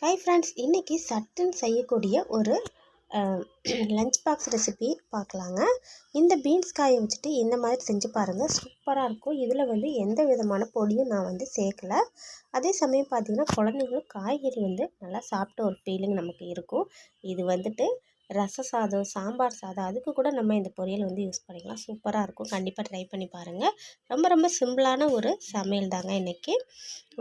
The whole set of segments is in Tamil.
ஹாய் ஃப்ரெண்ட்ஸ் இன்றைக்கி சட்டுன்னு செய்யக்கூடிய ஒரு லஞ்ச் பாக்ஸ் ரெசிபி பார்க்கலாங்க. இந்த பீன்ஸ் காயை வச்சுட்டு இந்த மாதிரி செஞ்சு பாருங்கள் சூப்பராக இருக்கும். இதில் வந்து எந்த விதமான பொடியும் நான் வந்து சேர்க்கலை. அதே சமயம் பார்த்திங்கன்னா குழந்தைங்களும் காய்கறி வந்து நல்லா சாப்பிட்ட ஒரு ஃபீலிங் நமக்கு இருக்கும். இது வந்துட்டு ரச சாதம் சாம்பார் சாதம் அதுக்கு கூட நம்ம இந்த பொரியல் வந்து யூஸ் பண்ணிக்கலாம். சூப்பராக இருக்கும். கண்டிப்பாக ட்ரை பண்ணி பாருங்கள் ரொம்ப ரொம்ப சிம்பிளான ஒரு சமையல் தாங்க இன்றைக்கி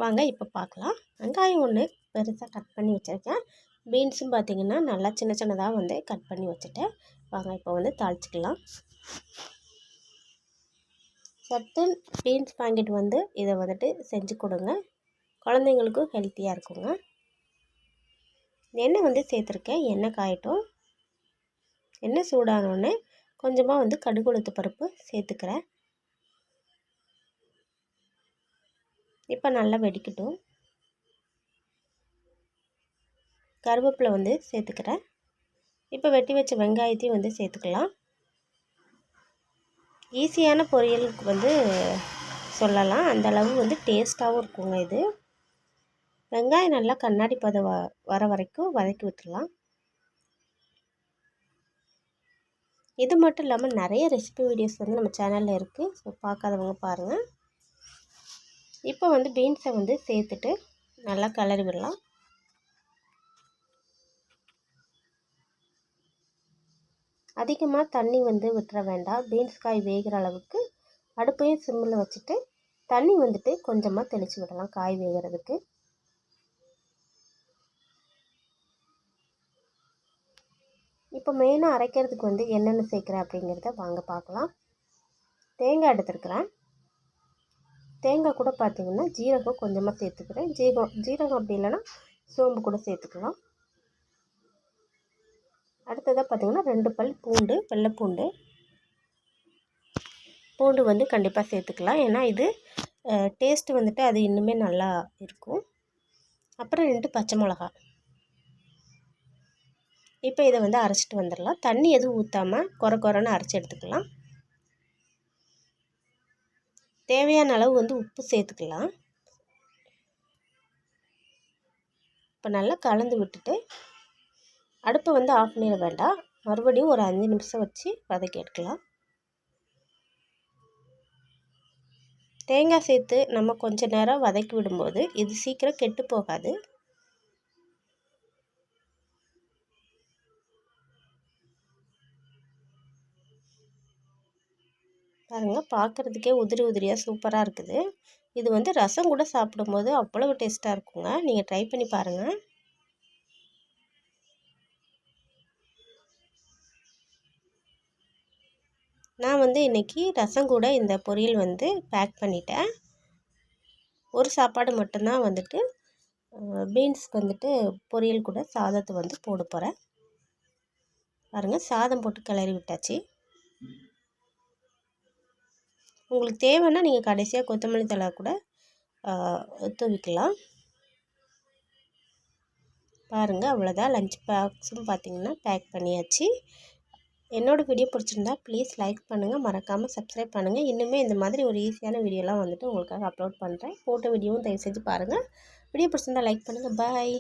வாங்க இப்போ பார்க்கலாம் வெங்காயம் ஒன்று பெருசாக கட் பண்ணி வச்சுருக்கேன். பீன்ஸும் பார்த்திங்கன்னா நல்லா சின்ன சின்னதாக வந்து கட் பண்ணி வச்சுட்டேன். வாங்க இப்போ வந்து தாளிச்சிக்கலாம். சட்டன் பீன்ஸ் பேங்கெட் வந்து இதை வந்துட்டு செஞ்சு கொடுங்க. குழந்தைங்களுக்கும் ஹெல்த்தியாக இருக்குங்க. எண்ணெய் வந்து சேர்த்துருக்கேன். எண்ணெய் காயட்டும். எண்ணெய் சூடானோடனே கொஞ்சமாக வந்து கடுகுளுத்து பருப்பு சேர்த்துக்கிறேன். இப்போ நல்லா வெடிக்கட்டும். கருவேப்பிலை வந்து சேர்த்துக்கிறேன். இப்போ வெட்டி வச்ச வெங்காயத்தையும் வந்து சேர்த்துக்கலாம். ஈஸியான பொரியலுக்கு வந்து சொல்லலாம். அந்த அளவு வந்து டேஸ்ட்டாகவும் இருக்குங்க இது. வெங்காயம் நல்லா கண்ணாடி பதம் வர வரைக்கும் வதக்கி விட்டுடலாம் இது மட்டும் இல்லாமல் நிறைய ரெசிபி வீடியோஸ் வந்து நம்ம சேனலில் இருக்குது ஸோ பார்க்காதவங்க பாருங்கள் இப்போ வந்து பீன்ஸை வந்து சேர்த்துட்டு நல்லா கலரி விடலாம். அதிகமாக தண்ணி வந்து விட்டுற வேண்டாம். பீன்ஸ் காய் வேகிற அளவுக்கு அடுப்பையும் சிம்மில் வச்சுட்டு தண்ணி வந்துட்டு கொஞ்சமாக தெளித்து விடலாம் காய் வேகிறதுக்கு. இப்போ மெயினாக அரைக்கிறதுக்கு வந்து என்னென்ன சேர்க்குறேன் அப்படிங்கிறத வாங்க பார்க்கலாம். தேங்காய் எடுத்துருக்குறேன். தேங்காய் கூட பார்த்திங்கன்னா ஜீரகம் கொஞ்சமாக சேர்த்துக்கிறேன். ஜீரகம் ஜீரகம் அப்படி இல்லைன்னா சோம்பு கூட சேர்த்துக்கலாம். அடுத்ததாக பார்த்திங்கன்னா ரெண்டு பல் பூண்டு வெள்ளைப்பூண்டு. பூண்டு வந்து கண்டிப்பாக சேர்த்துக்கலாம். ஏன்னா இது டேஸ்ட்டு வந்துட்டு அது இன்னுமே நல்லா இருக்கும். அப்புறம் ரெண்டு பச்சை மிளகா இப்போ இதை வந்து அரைச்சிட்டு வந்துடலாம். தண்ணி எதுவும் ஊற்றாமல் குறை குறைன்னு அரைச்சி எடுத்துக்கலாம். தேவையான அளவு வந்து உப்பு சேர்த்துக்கலாம். இப்போ நல்லா கலந்து விட்டுட்டு அடுப்பை வந்து ஆஃப் பண்ணிட வேண்டாம். மறுபடியும் ஒரு அஞ்சு நிமிஷம் வச்சு வதக்கி எடுக்கலாம். தேங்காய் சேர்த்து நம்ம கொஞ்ச நேரம் வதக்கி விடும்போது இது சீக்கிரம் கெட்டு போகாது. பாருங்கள் பார்க்குறதுக்கே உதிரி உதிரியாக சூப்பராக இருக்குது. இது வந்து ரசம் கூட சாப்பிடும்போது அவ்வளவு டேஸ்ட்டாக இருக்குங்க. நீங்கள் ட்ரை பண்ணி பாருங்கள் நான் வந்து இன்றைக்கி ரசம் கூட இந்த பொரியல் வந்து பேக் பண்ணிட்டேன். ஒரு சாப்பாடு மட்டும்தான் வந்துட்டு பீன்ஸ்க்கு வந்துட்டு பொரியல் கூட சாதத்தை வந்து போட போகிறேன் பாருங்கள் சாதம் போட்டு கிளறி விட்டாச்சு. உங்களுக்கு தேவைன்னா நீங்கள் கடைசியாக கொத்தமல்லி தலை கூட தூவிக்கலாம். பாருங்கள் அவ்வளோதான் லஞ்ச் பாக்ஸும் பார்த்திங்கன்னா பேக் பண்ணியாச்சு. என்னோடய வீடியோ பிடிச்சிருந்தா ப்ளீஸ் லைக் பண்ணுங்கள் மறக்காமல் சப்ஸ்கிரைப் பண்ணுங்கள் இன்னுமே இந்த மாதிரி ஒரு ஈஸியான வீடியோலாம் வந்துட்டு உங்களுக்காக அப்லோட் பண்ணுறேன் ஃபோட்டோ வீடியோவும் தயவு செஞ்சு பாருங்கள் வீடியோ பிடிச்சிருந்தா லைக் பண்ணுங்கள் பாய்